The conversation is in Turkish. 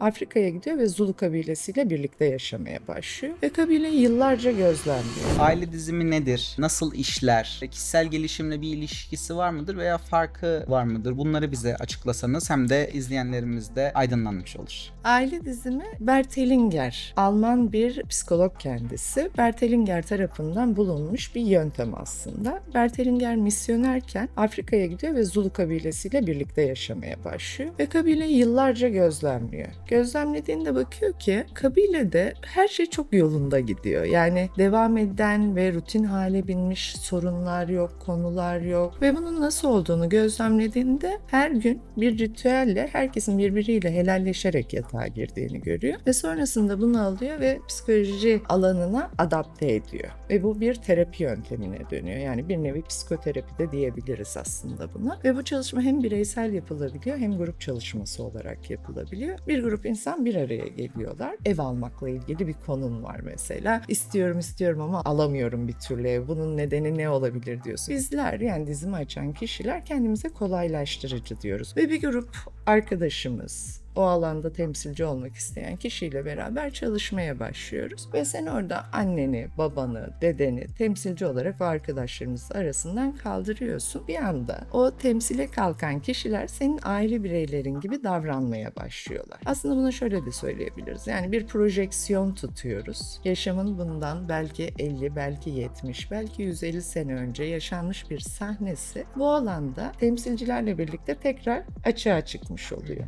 Afrika'ya gidiyor ve Zulu kabilesiyle birlikte yaşamaya başlıyor. Ve kabileyi yıllarca gözlemliyor. Aile dizimi nedir? Nasıl işler? Kişisel gelişimle bir ilişkisi var mıdır veya farkı var mıdır? Bunları bize açıklasanız hem de izleyenlerimiz de aydınlanmış olur. Aile dizimi Bert Hellinger, Alman bir psikolog kendisi. Bert Hellinger tarafından bulunmuş bir yöntem aslında. Bert Hellinger misyonerken Afrika'ya gidiyor ve Zulu kabilesiyle birlikte yaşamaya başlıyor. Ve kabileyi yıllarca gözlemliyor. Gözlemlediğinde bakıyor ki kabilede her şey çok yolunda gidiyor. Yani devam eden ve rutin hale binmiş sorunlar yok, konular yok. Ve bunun nasıl olduğunu gözlemlediğinde her gün bir ritüelle herkesin birbiriyle helalleşerek yatağa girdiğini görüyor. Ve sonrasında bunu alıyor ve psikoloji alanına adapte ediyor. Ve bu bir terapi yöntemine dönüyor. Yani bir nevi psikoterapi de diyebiliriz aslında buna. Ve bu çalışma hem bireysel yapılabiliyor hem grup çalışması olarak yapılabiliyor. Bir grup insan bir araya geliyorlar. Ev almakla ilgili bir konun var mesela. İstiyorum istiyorum ama alamıyorum bir türlü ev. Bunun nedeni ne olabilir diyorsun. Bizler yani dizimi açan kişiler kendimize kolaylaştırıcı diyoruz. Ve bir grup arkadaşımız, o alanda temsilci olmak isteyen kişiyle beraber çalışmaya başlıyoruz. Ve sen orada anneni, babanı, dedeni temsilci olarak arkadaşlarımız arasından kaldırıyorsun. Bir anda o temsile kalkan kişiler senin aile bireylerin gibi davranmaya başlıyorlar. Aslında bunu şöyle de söyleyebiliriz. Yani bir projeksiyon tutuyoruz. Yaşamın bundan belki 50, belki 70, belki 150 sene önce yaşanmış bir sahnesi bu alanda temsilcilerle birlikte tekrar açığa çıkmış oluyor.